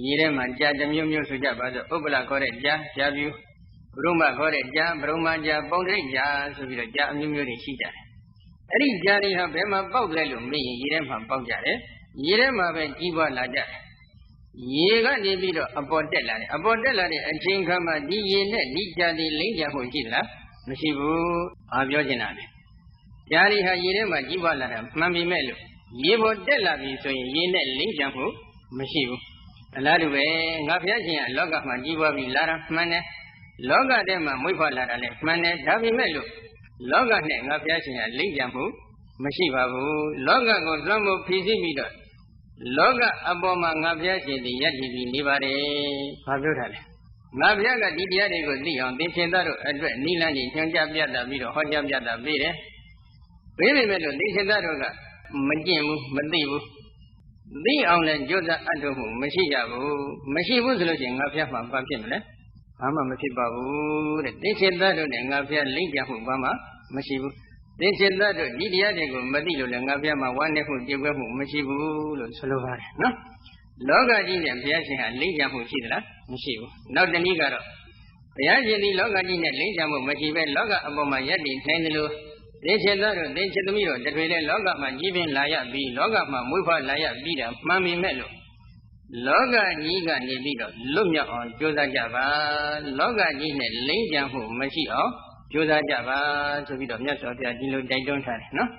ရေထဲမှာကြာတစ်မျိုးမျိုးဆိုကြပါစို့ဥပ္ပလခေါ်တဲ့ကြာကြာပြူဘုရုမခေါ်တဲ့ကြာဘုရုမကြာပုံတိတ်ကြာဆိုပြီးတော့ကြာအမျိုးမျိုးတွေရှိကြတယ်အဲ့ဒီကြာတွေဟာဘယ်မှာပေါက်လဲလို့မေးရင်ရေထဲမှာပေါက်ကြတယ်ရေထဲမှာပဲကြီးပွားလာကြတယ်ရေကနေပြီးတော့အပေါ်တက်လာတယ်အပေါ်တက်လာတဲ့အချိန်ခါမှာဒီရေနဲ့ဒီကြာတွေလိမ့်ကြမှုရှိသလားမရှိဘူးဘာပြောချင်တာလဲကြာတွေဟာရေထဲမှာကြီးပွားလာတာမှန်ပြီမဲ့လို့ရေပေါ်တက်လာပြီဆိုရင်ရေနဲ့လိမ့်ကြမှုမရှိဘူး အလားတူပဲငါဘုရားရှင်ကလောကမှာကြီးပွားပြီးလာတာမှန်တယ်လောကထဲမှာမွေးဖွားလာတာလည်းမှန်တယ်ဒါပေမဲ့လို့လောကနဲ့ငါဘုရားရှင်ကလိမ့်ကြမှုမရှိပါဘူးလောကကိုလွှမ်းမိုးဖြည့်ဆည်းပြီးတော့လောကအပေါ်မှာငါဘုရားရှင်ဒီယက်ကြည့်ပြီးနေပါတယ်ဘာပြောတာလဲငါဘုရားကဒီတရားတွေကိုသိအောင်သင်္ချင်သားတို့အတွက်နိလန်းကြီးညွှန်ကြားပြသပြီးတော့ဟောကြားပြသပေးတယ်ပေးပေမဲ့လို့သင်္ချင်သားတို့ကမကျင့်ဘူးမသိဘူး သိအောင်လည်းကြိုးစားအပ်လို့မှုမရှိကြဘူးမရှိဘူးဆိုလို့ရှိရင်ငါဖျက်မှာဘာဖြစ်မလဲဘာမှမဖြစ်ပါဘူးတဲ့သိစေတတ်တို့နဲ့ငါဖျက်လိမ့်ပြမှုဘာမှမရှိဘူးသိစေတတ်တို့ဒီတရားတွေကိုမသိလို့လည်းငါဖျက်မှာဝမ်းနည်းမှုကြေကွဲမှုမရှိဘူးလို့ဆိုလိုပါတယ်နော်လောကကြီးနဲ့ဘုရားရှင်ဟာလိမ့်ပြမှုရှိသလားမရှိဘူးနောက်တနည်းကတော့ဘုရားရှင်ဒီလောကကြီးနဲ့လိမ့်ပြမှုမရှိပဲလောကအပေါ်မှာယက်တည်ထိုင်တယ်လို့ သင်္ချေသားတို့သင်္ချေသမီးတို့တတွေလည်းလောကမှာကြီးပင်လာရပြီးလောကမှာမွေးဖွားလာရပြီးတာမှန်ပေမဲ့လို့လောကကြီးကနေပြီးတော့လွတ်မြောက်အောင်ကြိုးစားကြပါလောကကြီးနဲ့လိမ့်ကြံမှုမရှိအောင်ကြိုးစားကြပါဆိုပြီးတော့မြတ်စွာဘုရားဒီလိုတိုက်တွန်းထားတယ်နော်